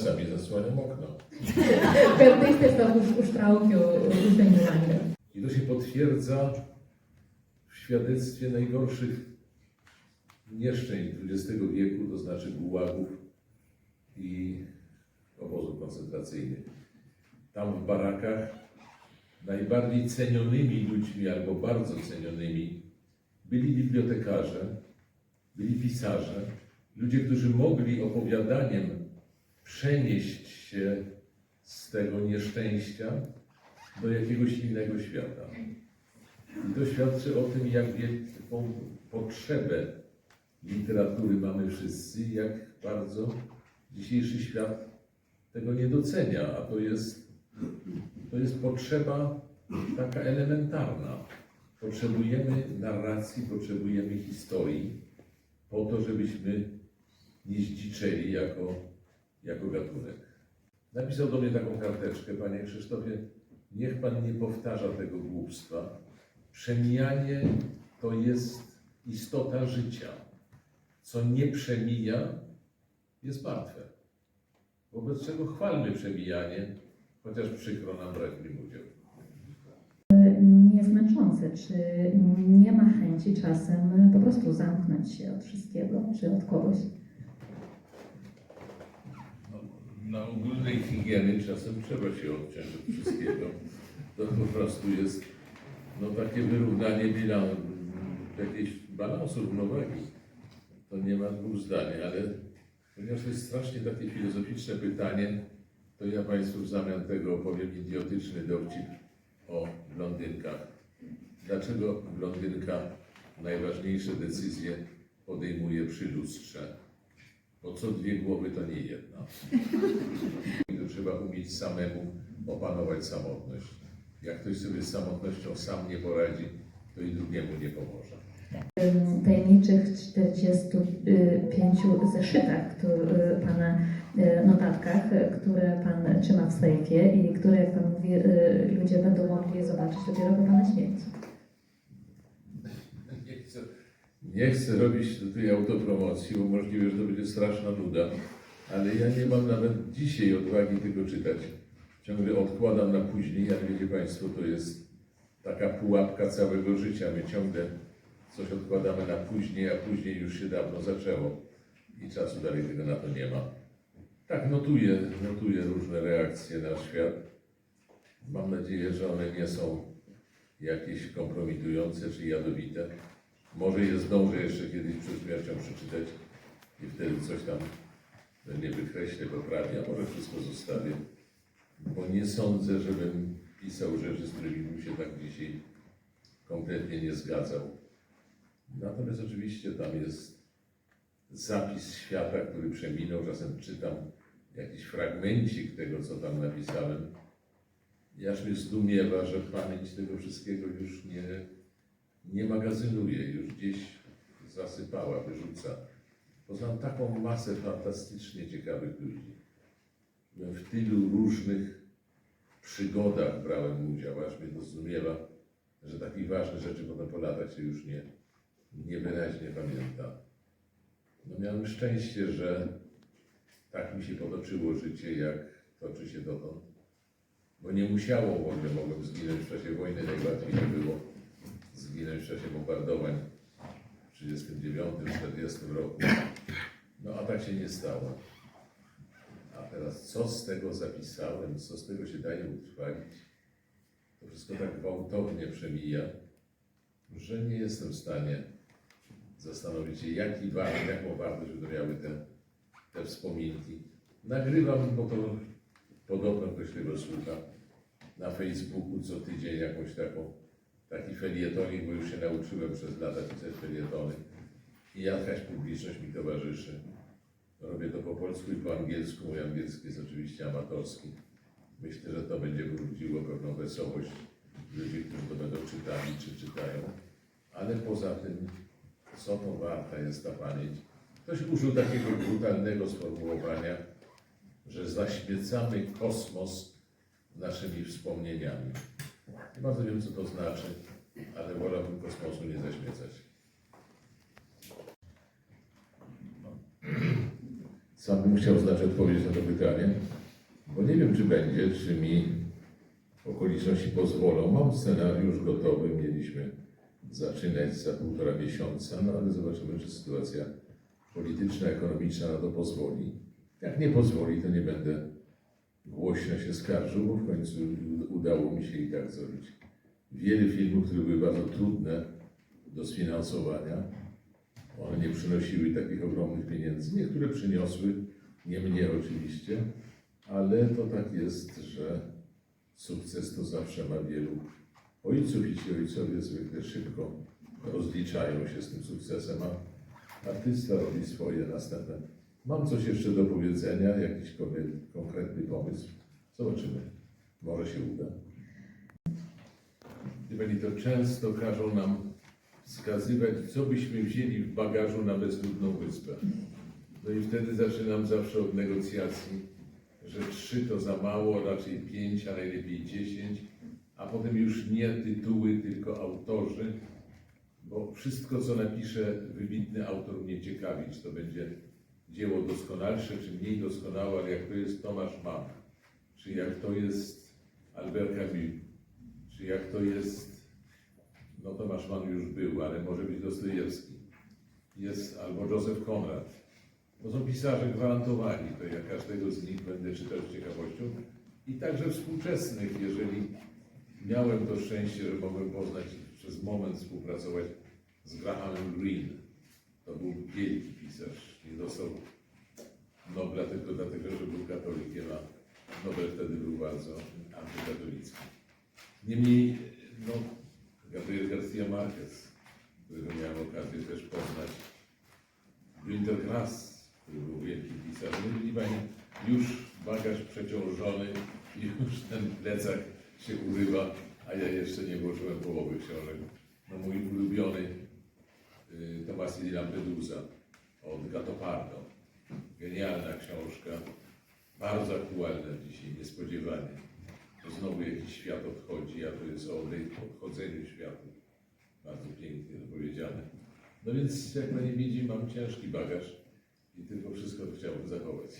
Sami zasłaniam okno. Tiesiog už, užtraukiu uždengiu langą. I to się potwierdza w świadectwie najgorszych nieszczęść XX wieku, to znaczy gułagów i obozów koncentracyjnych. Tam w barakach najbardziej cenionymi ludźmi albo bardzo cenionymi byli bibliotekarze, byli pisarze, ludzie, którzy mogli opowiadaniem przenieść się z tego nieszczęścia do jakiegoś innego świata. I to świadczy o tym, jak wielką potrzebę literatury mamy wszyscy, jak bardzo dzisiejszy świat tego nie docenia, a to jest, to jest potrzeba taka elementarna. Potrzebujemy narracji, potrzebujemy historii po to, żebyśmy nie zdziczeli jako, jako gatunek. Napisał do mnie taką karteczkę, panie Krzysztofie, niech pan nie powtarza tego głupstwa. Przemijanie to jest istota życia. Co nie przemija, jest martwe. Wobec czego chwalmy przemijanie, chociaż przykro nam brać w nim udział. Nie czy nie ma chęci czasem po prostu zamknąć się od wszystkiego, czy od kogoś? No, Na ogólnej higieny czasem trzeba się odciąć od wszystkiego. To po prostu jest no, takie wyrównanie bilan, jakiejś balansu, równowagi. To nie ma dwóch zdań, ale ponieważ to jest strasznie takie filozoficzne pytanie, to ja Państwu w zamian tego opowiem idiotyczny dowcip o blondynkach. Dlaczego blondynka najważniejsze decyzje podejmuje przy lustrze? Bo co dwie głowy to nie jedna. I to trzeba umieć samemu opanować samotność. Jak ktoś sobie z samotnością sam nie poradzi, to i drugiemu nie pomoże. W tajemniczych 45 zeszytach, które, Pana e, notatkach, które Pan trzyma w sejfie i które, jak Pan mówi, e, ludzie będą mogli zobaczyć dopiero po Pana śmierci. Nie chcę, nie chcę robić tutaj autopromocji, bo możliwe, że to będzie straszna nuda, ale ja nie mam nawet dzisiaj odwagi tego czytać. Ciągle odkładam na później, ale wiecie Państwo, to jest taka pułapka całego życia. My ciągle coś odkładamy na później, a później już się dawno zaczęło i czasu dalej tego na to nie ma. Tak, notuję, notuję różne reakcje na świat. Mam nadzieję, że one nie są jakieś kompromitujące czy jadowite. Może je zdążę jeszcze kiedyś przed śmiercią przeczytać i wtedy coś tam nie wykreślę, poprawię, a może wszystko zostawię. Bo nie sądzę, żebym pisał rzeczy, z którymi bym się tak dzisiaj kompletnie nie zgadzał. Natomiast oczywiście tam jest zapis świata, który przeminął. Czasem czytam jakiś fragmencik tego, co tam napisałem. I aż mnie zdumiewa, że pamięć tego wszystkiego już nie, nie magazynuje, już gdzieś zasypała, wyrzuca. Poznam taką masę fantastycznie ciekawych ludzi. Byłem w tylu różnych przygodach brałem udział, aż mnie to że takich ważnych rzeczy potem po latach się już nie, niewyraźnie pamięta. No miałem szczęście, że tak mi się potoczyło życie, jak toczy się dotąd. Bo nie musiało w ogóle, mogłem zginąć w czasie wojny, najłatwiej nie było zginąć w czasie bombardowań w 1939-1940 roku. No a tak się nie stało. A teraz co z tego zapisałem, co z tego się daje utrwalić? To wszystko tak gwałtownie przemija, że nie jestem w stanie zastanowić się, jaki war, jaką wartość będą te, te wspominki. Nagrywam, bo to podobno ktoś tego słucha, na Facebooku co tydzień jakąś taką, taki felietonik, bo już się nauczyłem przez lata pisać felietony i jakaś publiczność mi towarzyszy. Robię to po polsku i po angielsku, mój angielski jest oczywiście amatorski. Myślę, że to będzie budziło pewną wesołość ludzi, którzy to będą czytali czy czytają. Ale poza tym, co to warta jest ta pamięć? Ktoś użył takiego brutalnego sformułowania, że zaśmiecamy kosmos naszymi wspomnieniami. Nie bardzo wiem, co to znaczy, ale wolałbym kosmosu nie zaśmiecać. Sam bym chciał znać odpowiedź na to pytanie, bo nie wiem, czy będzie, czy mi okoliczności pozwolą. Mam scenariusz gotowy, mieliśmy zaczynać za półtora miesiąca, no ale zobaczymy, czy sytuacja polityczna, ekonomiczna na to pozwoli. Jak nie pozwoli, to nie będę głośno się skarżył, bo w końcu udało mi się i tak zrobić wiele filmów, które były bardzo trudne do sfinansowania. One nie przynosiły takich ogromnych pieniędzy. Niektóre przyniosły, nie mnie oczywiście, ale to tak jest, że sukces to zawsze ma wielu ojców i ci ojcowie zwykle szybko rozliczają się z tym sukcesem, a artysta robi swoje następne. Mam coś jeszcze do powiedzenia, jakiś konkre- konkretny pomysł. Zobaczymy. Może się uda. Pani, to często każą nam wskazywać, co byśmy wzięli w bagażu na bezludną wyspę. No i wtedy zaczynam zawsze od negocjacji, że trzy to za mało, raczej pięć, a najlepiej dziesięć, a potem już nie tytuły, tylko autorzy, bo wszystko, co napisze wybitny autor, mnie ciekawi, czy to będzie dzieło doskonalsze, czy mniej doskonałe, ale jak to jest Tomasz Mann, czy jak to jest Albert Camus, czy jak to jest, no Tomasz Mann już był, ale może być Dostojewski, jest albo Józef Konrad. To są pisarze gwarantowani, to ja każdego z nich będę czytał z ciekawością i także współczesnych, jeżeli miałem to szczęście, że mogłem poznać przez moment współpracować z Grahamem Greene. To był wielki pisarz, nie dostał Nobla tylko dlatego, że był katolikiem, a Nobel wtedy był bardzo antykatolicki. Niemniej, no, Gabriel García Márquez, którego miałem okazję też poznać, Günter Grass, który był wielkim pisarzem, no widzi Pani, już bagaż przeciążony, już ten plecak się urywa, a ja jeszcze nie włożyłem połowy książek. No mój ulubiony Tomasi di Lampedusa od Gattopardo. Genialna książka, bardzo aktualna dzisiaj, niespodziewanie. To znowu jakiś świat odchodzi, a to jest o odchodzeniu światu. Bardzo pięknie powiedziane. No więc, jak Pani widzi, mam ciężki bagaż i tylko wszystko chciałbym zachować.